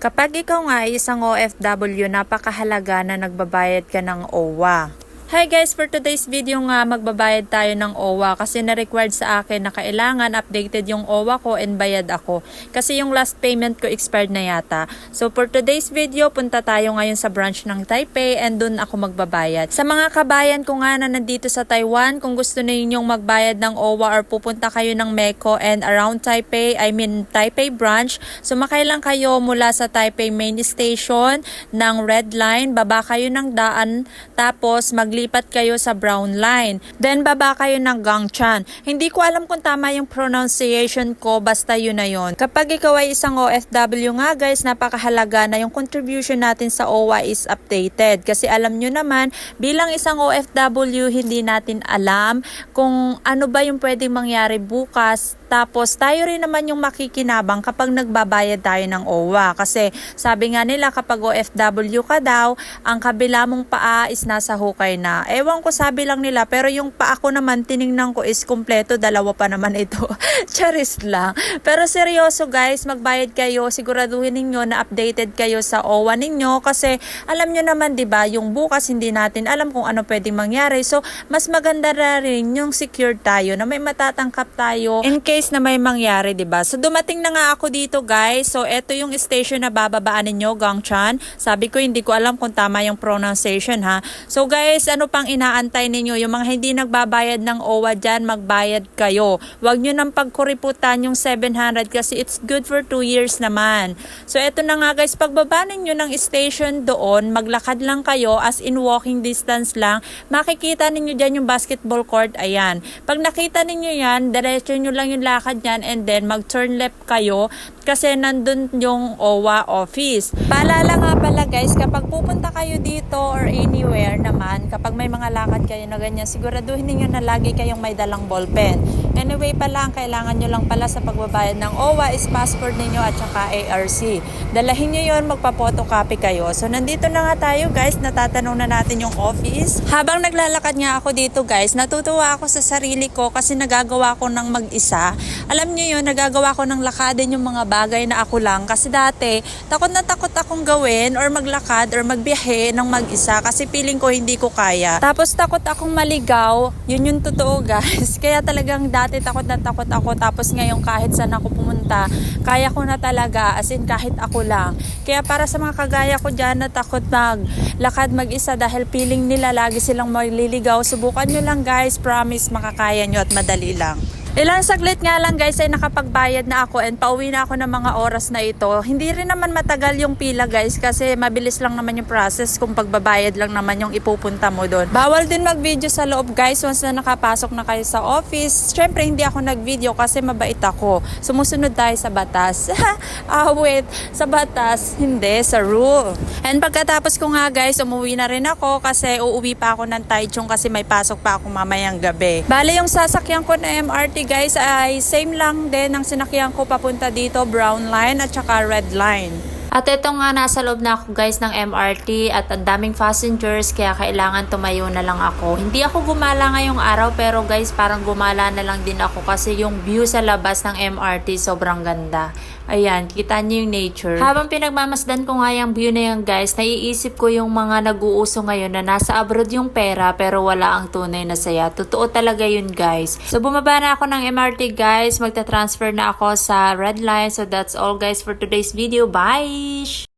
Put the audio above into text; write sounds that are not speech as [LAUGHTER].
Kapag ikaw nga ay isang OFW, napakahalaga na nagbabayad ka ng OWA. Hi guys, for today's video nga magbabayad tayo ng OWA kasi na-required sa akin na kailangan updated yung OWA ko and bayad ako. Kasi yung last payment ko expired na yata. So for today's video, punta tayo ngayon sa branch ng Taipei and dun ako magbabayad. Sa mga kabayan ko nga na nandito sa Taiwan, kung gusto ninyong magbayad ng OWA or pupunta kayo ng Meko and around Taipei, I mean Taipei branch, sumakay lang kayo mula sa Taipei main station ng red line, baba kayo ng daan, tapos maglipat kayo sa brown line. Then baba kayo ng Gangchan. Hindi ko alam kung tama yung pronunciation ko, basta yun na yun. Kapag ikaw ay isang OFW nga guys, napakahalaga na yung contribution natin sa OWA is updated. Kasi alam nyo naman, bilang isang OFW, hindi natin alam kung ano ba yung pwedeng mangyari bukas. Tapos tayo rin naman yung makikinabang kapag nagbabayad tayo ng OWA. Kasi sabi nga nila kapag OFW ka daw, ang kabila mong paa is nasa hukay na. Ewan ko sabi lang nila, pero yung paa ko naman tiningnan ko is kumpleto, dalawa pa naman ito. [LAUGHS] Charis lang. Pero seryoso guys, magbayad kayo, siguraduhin ninyo na updated kayo sa OWA ninyo kasi alam nyo naman 'di ba yung bukas hindi natin alam kung ano pwedeng mangyari. So, mas maganda na rin yung secure tayo na may matatangkap tayo in case na may mangyari, 'di ba? So, dumating na nga ako dito guys. So, eto yung station na bababaan ninyo, Gangchan. Sabi ko hindi ko alam kung tama yung pronunciation ha. So, guys, ano pang inaantay ninyo? Yung mga hindi nagbabayad ng OWA dyan, magbayad kayo. Huwag nyo nang pagkuriputan yung 700 kasi it's good for 2 years naman. So, eto na nga guys, pagbaba ninyo ng station doon, maglakad lang kayo as in walking distance lang. Makikita ninyo dyan yung basketball court. Ayan. Pag nakita ninyo yan, diretso nyo lang yung lakad yan and then mag-turn left kayo kasi nandun yung OWA office. Paalala nga pala guys, kapag pupunta kayo dito or anywhere naman, kapag may mga lakad kayo na ganyan, siguraduhin ninyo na lagi kayong may dalang ballpen. Anyway pala, ang kailangan nyo lang pala sa pagbabayad ng OWA is passport ninyo at saka ARC. Dalahin nyo yun, magpa-photocopy kayo. So nandito na nga tayo guys, natatanong na natin yung office. Habang naglalakad nga ako dito guys, natutuwa ako sa sarili ko kasi nagagawa ko ng mag-isa. Alam nyo yun, nagagawa ko ng lakadin yung mga bagay na ako lang. Kasi dati, takot na takot akong gawin or maglakad or magbiyahe ng mag-isa kasi feeling ko hindi ko kaya. Tapos takot akong maligaw, yun yung totoo [LAUGHS] guys. Kaya talagang dati takot na takot ako. Tapos ngayon kahit saan ako pumunta, kaya ko na talaga as in kahit ako lang. Kaya para sa mga kagaya ko dyan na takot maglakad mag-isa dahil feeling nila lagi silang maliligaw, subukan nyo lang guys. Promise makakaya nyo at madali lang. Ilang saglit nga lang guys ay nakapagbayad na ako and pauwi na ako ng mga oras na ito. Hindi rin naman matagal yung pila guys kasi mabilis lang naman yung process kung pagbabayad lang naman yung ipupunta mo doon. Bawal din mag-video sa loob guys once na nakapasok na kayo sa office. Siyempre hindi ako nag-video kasi mabait ako. Sumusunod tayo sa batas. [LAUGHS] ah wait, sa batas, hindi, sa rule. And pagkatapos ko nga guys, umuwi na rin ako kasi uuwi pa ako ng Taichung kasi may pasok pa ako mamayang gabi. Bale yung sasakyan ko na MRT guys ay same lang din ang sinakyan ko papunta dito, brown line at saka red line. At ito nga, nasa loob na ako guys ng MRT at ang daming passengers kaya kailangan tumayo na lang ako. Hindi ako gumala ngayong araw pero guys parang gumala na lang din ako kasi yung view sa labas ng MRT sobrang ganda. Ayan, kita niyo yung nature. Habang pinagmamasdan ko nga yung view na yan guys, naiisip ko yung mga nag-uuso ngayon na nasa abroad yung pera pero wala ang tunay na saya. Totoo talaga yun guys. So bumaba na ako ng MRT guys, magta-transfer na ako sa red line. So that's all guys for today's video. Bye!